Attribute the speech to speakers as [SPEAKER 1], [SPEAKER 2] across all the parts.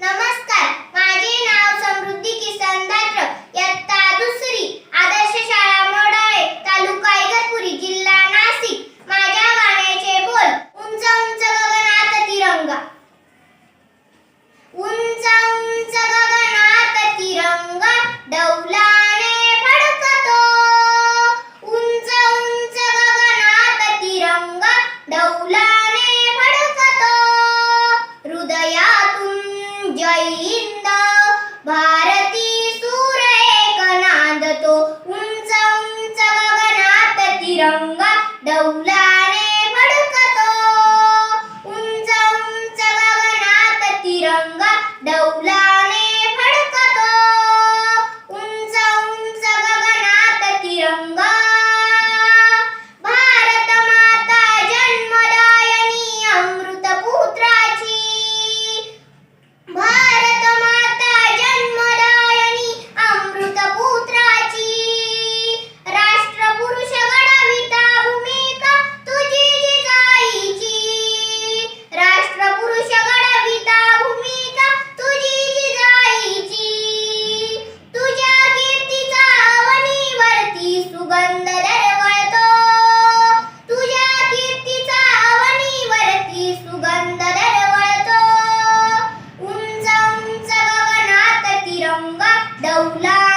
[SPEAKER 1] Nada más دولة Daula.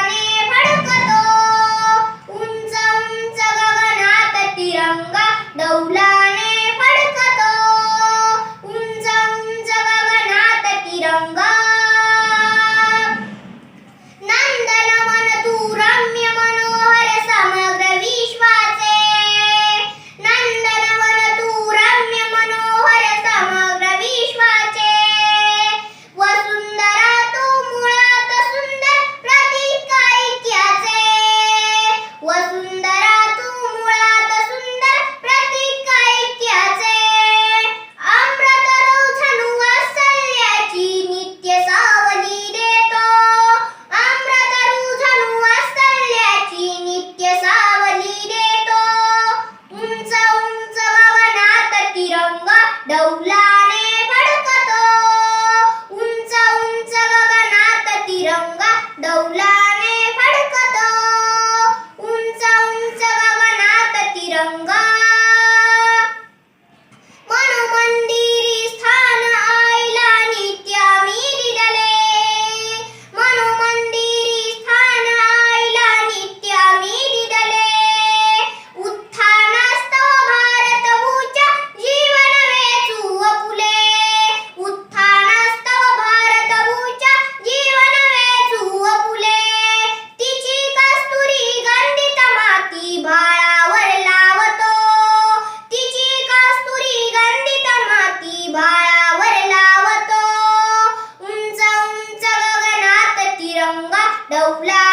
[SPEAKER 1] डौलाने भडकतो. उंच उंच गगनात तिरंगा डौला love la